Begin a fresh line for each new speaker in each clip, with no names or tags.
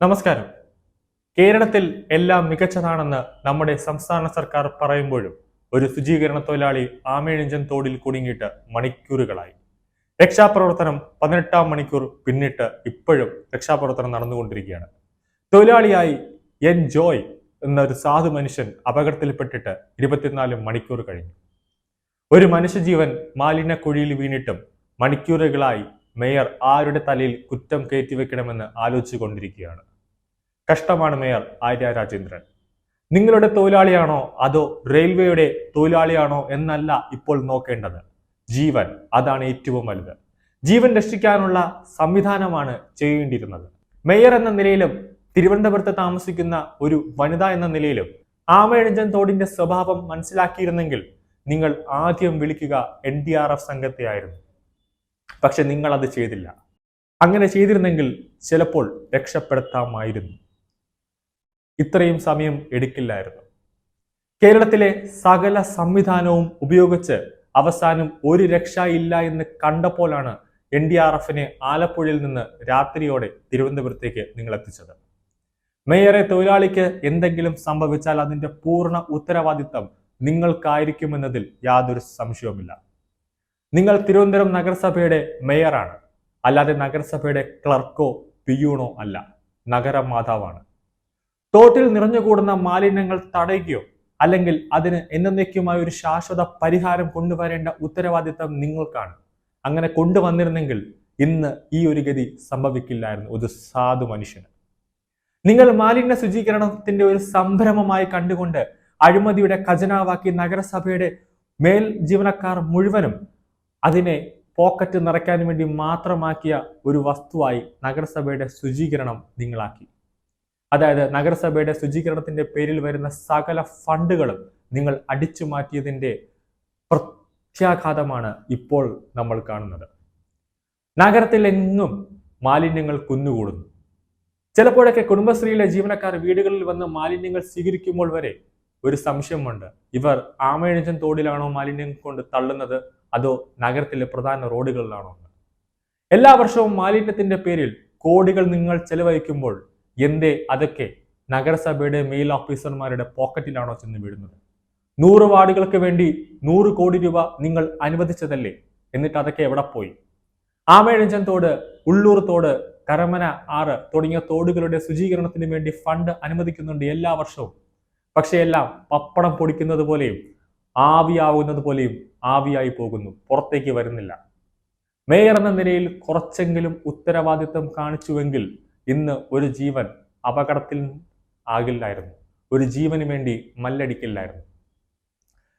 നമസ്കാരം. കേരളത്തിൽ എല്ലാം മികച്ചതാണെന്ന് നമ്മുടെ സംസ്ഥാന സർക്കാർ പറയുമ്പോഴും ഒരു ശുചീകരണ തൊഴിലാളി ആമേഴഞ്ചൻ തോടിൽ കുടുങ്ങിയിട്ട് മണിക്കൂറുകളായി. രക്ഷാപ്രവർത്തനം പതിനെട്ടാം മണിക്കൂർ പിന്നിട്ട് ഇപ്പോഴും രക്ഷാപ്രവർത്തനം നടന്നുകൊണ്ടിരിക്കുകയാണ്. തൊഴിലാളിയായി എൻ ജോയ് എന്നൊരു സാധു മനുഷ്യൻ അപകടത്തിൽപ്പെട്ടിട്ട് ഇരുപത്തിനാല് മണിക്കൂർ കഴിഞ്ഞു. ഒരു മനുഷ്യജീവൻ മാലിന്യക്കുഴിയിൽ വീണിട്ടും മണിക്കൂറുകളായി മേയർ ആരുടെ തലയിൽ കുറ്റം കയറ്റിവെക്കണമെന്ന് ആലോചിച്ചു കൊണ്ടിരിക്കുകയാണ് കഷ്ടമാണ് മേയർ ആര്യ രാജേന്ദ്രൻ. നിങ്ങളുടെ തൊഴിലാളിയാണോ അതോ റെയിൽവേയുടെ തൊഴിലാളിയാണോ എന്നല്ല ഇപ്പോൾ നോക്കേണ്ടത്. ജീവൻ അതാണ് ഏറ്റവും വലുത്. ജീവൻ രക്ഷിക്കാനുള്ള സംവിധാനമാണ് ചെയ്യേണ്ടിയിരുന്നത്. മേയർ എന്ന നിലയിലും തിരുവനന്തപുരത്ത് താമസിക്കുന്ന ഒരു വനിത എന്ന നിലയിലും ആമയഴഞ്ചൻ തോടിന്റെ സ്വഭാവം മനസ്സിലാക്കിയിരുന്നെങ്കിൽ നിങ്ങൾ ആദ്യം വിളിക്കുക എൻ ഡി ആർ എഫ് സംഘത്തെയായിരുന്നു. പക്ഷെ നിങ്ങൾ അത് ചെയ്തില്ല. അങ്ങനെ ചെയ്തിരുന്നെങ്കിൽ ചിലപ്പോൾ രക്ഷപ്പെടുത്താമായിരുന്നു. ഇത്രയും സമയം എടുക്കില്ലായിരുന്നു. കേരളത്തിലെ സകല സംവിധാനവും ഉപയോഗിച്ച് അവസാനം ഒരു രക്ഷയില്ല എന്ന് കണ്ടപ്പോഴാണ് എൻ ഡി ആർ എഫിനെ ആലപ്പുഴയിൽ നിന്ന് രാത്രിയോടെ തിരുവനന്തപുരത്തേക്ക് നിങ്ങൾ എത്തിച്ചത് മേയറെ തൊഴിലാളിക്ക് എന്തെങ്കിലും സംഭവിച്ചാൽ അതിന്റെ പൂർണ ഉത്തരവാദിത്തം നിങ്ങൾക്കായിരിക്കുമെന്നതിൽ യാതൊരു സംശയവുമില്ല. നിങ്ങൾ തിരുവനന്തപുരം നഗരസഭയുടെ മേയറാണ്. അല്ലാതെ നഗരസഭയുടെ ക്ലർക്കോ പിയൂണോ അല്ല. നഗരമാതാവാണ്. തോട്ടിൽ നിറഞ്ഞുകൂടുന്ന മാലിന്യങ്ങൾ തടയുകയോ അല്ലെങ്കിൽ അതിന് എന്നേക്കുമായ ഒരു ശാശ്വത പരിഹാരം കൊണ്ടുവരേണ്ട ഉത്തരവാദിത്തം നിങ്ങൾക്കാണ്. അങ്ങനെ കൊണ്ടുവന്നിരുന്നെങ്കിൽ ഇന്ന് ഈ ഒരു ഗതി സംഭവിക്കില്ലായിരുന്നു. ഒരു സാധു മനുഷ്യന്. നിങ്ങൾ മാലിന്യ ശുചീകരണത്തിന്റെ ഒരു സംരംഭമായി കണ്ടുകൊണ്ട് അഴിമതിയുടെ ഖജനാവാക്കി നഗരസഭയുടെ മേൽ ജീവനക്കാർ മുഴുവനും അതിനെ പോക്കറ്റ് നിറയ്ക്കാൻ വേണ്ടി മാത്രമാക്കിയ ഒരു വസ്തുവായി നഗരസഭയുടെ ശുചീകരണം നിങ്ങളാക്കി. അതായത് നഗരസഭയുടെ ശുചീകരണത്തിന്റെ പേരിൽ വരുന്ന സകല ഫണ്ടുകളും നിങ്ങൾ അടിച്ചു മാറ്റിയതിന്റെ പ്രത്യാഘാതമാണ് ഇപ്പോൾ നമ്മൾ കാണുന്നത്. നഗരത്തിൽ നഗരത്തിലെങ്ങും മാലിന്യങ്ങൾ കുന്നുകൂടുന്നു. ചിലപ്പോഴൊക്കെ കുടുംബശ്രീയിലെ ജീവനക്കാർ വീടുകളിൽ വന്ന് മാലിന്യങ്ങൾ സ്വീകരിക്കുമ്പോൾ വരെ ഒരു സംശയമുണ്ട്. ഇവർ ആമയഴഞ്ചൻ തോടിലാണോ മാലിന്യം കൊണ്ട് തള്ളുന്നത്? അതോ നഗരത്തിലെ പ്രധാന റോഡുകളിലാണോ? എല്ലാ വർഷവും മാലിന്യത്തിന്റെ പേരിൽ കോടികൾ നിങ്ങൾ ചെലവഴിക്കുമ്പോൾ എന്തേ അതൊക്കെ നഗരസഭയുടെ മെയിൽ ഓഫീസർമാരുടെ പോക്കറ്റിലാണോ ചെന്ന് വീഴുന്നത്? നൂറ് വാർഡുകൾക്ക് വേണ്ടി നൂറ് കോടി രൂപ നിങ്ങൾ അനുവദിച്ചതല്ലേ? എന്നിട്ട് അതൊക്കെ എവിടെ പോയി? ആമേഴഞ്ചൻ തോട് ഉള്ളൂർ തോട് കരമന ആറ് തുടങ്ങിയ തോടുകളുടെ ശുചീകരണത്തിന് വേണ്ടി ഫണ്ട് അനുവദിക്കുന്നുണ്ട് എല്ലാ വർഷവും. പക്ഷേ എല്ലാം പപ്പടം പൊടിക്കുന്നത് പോലെയും ആവിയാവുന്നത് പോലെയും ആവിയായി പോകുന്നു. പുറത്തേക്ക് വരുന്നില്ല. മേയർ എന്ന നിലയിൽ കുറച്ചെങ്കിലും ഉത്തരവാദിത്വം കാണിച്ചുവെങ്കിൽ ഇന്ന് ഒരു ജീവൻ അപകടത്തിൽ ആകില്ലായിരുന്നു. ഒരു ജീവന് വേണ്ടി മല്ലടിക്കില്ലായിരുന്നു.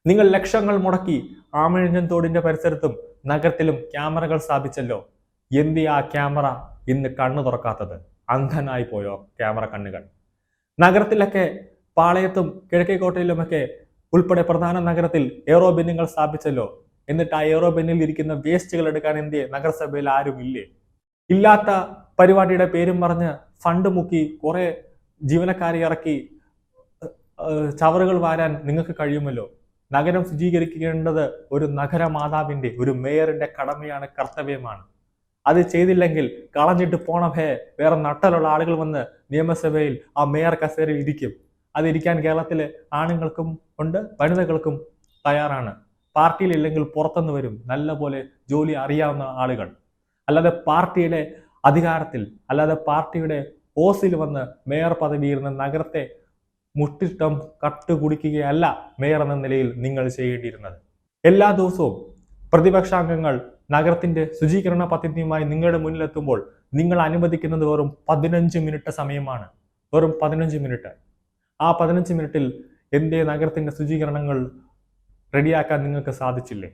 നിങ്ങൾ ലക്ഷങ്ങൾ മുടക്കി ആമഴിഞ്ഞൻ തോടിന്റെ പരിസരത്തും നഗരത്തിലും ക്യാമറകൾ സ്ഥാപിച്ചല്ലോ. എന്തി ആ ക്യാമറ ഇന്ന് കണ്ണു തുറക്കാത്തത്? അന്ധനായി പോയോ ക്യാമറ കണ്ണുകൾ? നഗരത്തിലൊക്കെ പാളയത്തും കിഴക്കേക്കോട്ടയിലുമൊക്കെ ഉൾപ്പെടെ പ്രധാന നഗരത്തിൽ എയറോ ബിന്നുകൾ സ്ഥാപിച്ചല്ലോ. എന്നിട്ട് ആ എയറോ ബിന്നിൽ ഇരിക്കുന്ന വേസ്റ്റുകൾ എടുക്കാൻ എന്തേ നഗരസഭയിൽ ആരും ഇല്ലേ? ഇല്ലാത്ത പരിപാടിയുടെ പേരും പറഞ്ഞ് ഫണ്ട് മുക്കി കുറെ ജീവനക്കാരെ ഇറക്കി ചവറുകൾ വാരാൻ നിങ്ങൾക്ക് കഴിയുമല്ലോ? നഗരം ശുചീകരിക്കേണ്ടത് ഒരു നഗരമാതാവിന്റെ ഒരു മേയറിന്റെ കടമയാണ് കർത്തവ്യമാണ്. അത് ചെയ്തില്ലെങ്കിൽ കളഞ്ഞിട്ട് പോണഭേ വേറെ നട്ടലുള്ള ആളുകൾ വന്ന് നിയമസഭയിൽ ആ മേയർ കസേരയിൽ ഇരിക്കും. അതിരിക്കാൻ കേരളത്തിലെ ആണുങ്ങൾക്കും ഉണ്ട് വനിതകൾക്കും തയ്യാറാണ്. പാർട്ടിയിലില്ലെങ്കിൽ പുറത്തുനിന്ന് വരും. നല്ല പോലെ ജോലി അറിയാവുന്ന ആളുകൾ. അല്ലാതെ പാർട്ടിയുടെ അധികാരത്തിൽ അല്ലാതെ പാർട്ടിയുടെ ഓസിൽ വന്ന് മേയർ പദവി നിന്ന് നഗരത്തെ മുട്ടിട്ടം കട്ടുകുടിക്കുകയല്ല മേയർ എന്ന നിലയിൽ നിങ്ങൾ ചെയ്യേണ്ടിയിരുന്നത്. എല്ലാ ദിവസവും പ്രതിപക്ഷാംഗങ്ങൾ നഗരത്തിന്റെ ശുചീകരണ പദ്ധതിയുമായി നിങ്ങളുടെ മുന്നിലെത്തുമ്പോൾ നിങ്ങൾ അനുവദിക്കുന്നത് വെറും പതിനഞ്ച് മിനിറ്റ് സമയമാണ്. വെറും പതിനഞ്ച് മിനിറ്റ്. ആ പതിനഞ്ച് മിനിറ്റിൽ എന്റെ നഗരത്തിന്റെ ശുചീകരണങ്ങൾ റെഡിയാക്കാൻ നിങ്ങൾക്ക് സാധിച്ചില്ലേ?